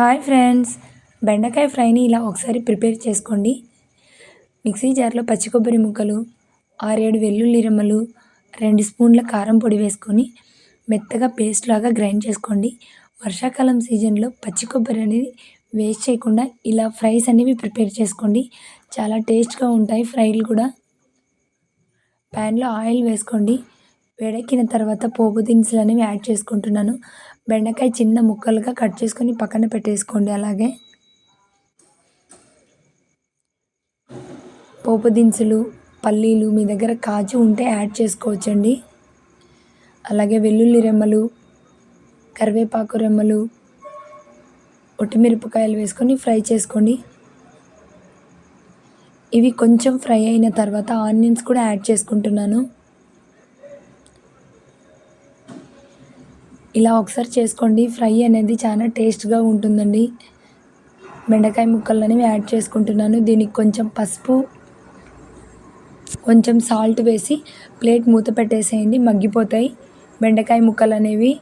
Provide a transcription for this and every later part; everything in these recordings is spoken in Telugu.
Hi friends. బెండకాయ ఫ్రైని ఇలా ఒకసారి ప్రిపేర్ చేసుకోండి. మిక్సీ జార్లో పచ్చి కొబ్బరి ముక్కలు ఆరేడు వెల్లుల్లి రెమ్మలు రెండు స్పూన్ల కారం పొడి వేసుకొని మెత్తగా పేస్ట్ లాగా గ్రైండ్ చేసుకోండి. వర్షాకాలం సీజన్లో పచ్చి కొబ్బరి అనేది వేస్ట్ చేయకుండా ఇలా ఫ్రైస్ అనేవి ప్రిపేర్ చేసుకోండి. చాలా టేస్ట్గా ఉంటాయి ఫ్రైలు కూడా. ప్యాన్లో ఆయిల్ వేసుకోండి. వేడెక్కిన తర్వాత పోపు దినుసులు అనేవి యాడ్ చేసుకుంటున్నాను. బెండకాయ చిన్న ముక్కలుగా కట్ చేసుకొని పక్కన పెట్టేసుకోండి అలాగే. పోపు దినుసులు పల్లీలు మీ దగ్గర కాజు ఉంటే యాడ్ చేసుకోవచ్చండి. అలాగే వెల్లుల్లి రెమ్మలు కరివేపాకు రెమ్మలు ఒట్టిమిరపకాయలు వేసుకొని ఫ్రై చేసుకోండి. ఇవి కొంచెం ఫ్రై అయిన తర్వాత ఆనియన్స్ కూడా యాడ్ చేసుకుంటున్నాను. ఇలా ఒకసారి చేసుకోండి. ఫ్రై అనేది చాలా టేస్ట్గా ఉంటుందండి. బెండకాయ ముక్కలు అనేవి యాడ్ చేసుకుంటున్నాను. దీనికి కొంచెం పసుపు కొంచెం సాల్ట్ వేసి ప్లేట్ మూత పెట్టేసేయండి. మగ్గిపోతాయి. బెండకాయ ముక్కలు అనేవి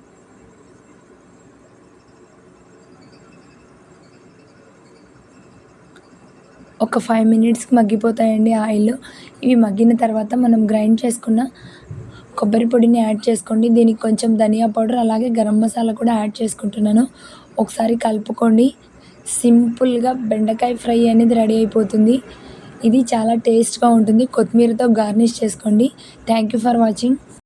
ఒక ఫైవ్ మినిట్స్కి మగ్గిపోతాయండి ఆయిల్. ఇవి మగ్గిన తర్వాత మనం గ్రైండ్ చేసుకున్న కొబ్బరి పొడిని యాడ్ చేసుకోండి. దీనికి కొంచెం ధనియా పౌడర్ అలాగే గరం మసాలా కూడా యాడ్ చేసుకుంటున్నాను. ఒకసారి కలుపుకోండి. సింపుల్గా బెండకాయ ఫ్రై అనేది రెడీ అయిపోతుంది. ఇది చాలా టేస్ట్గా ఉంటుంది. కొత్తిమీరతో గార్నిష్ చేసుకోండి. Thank you for watching.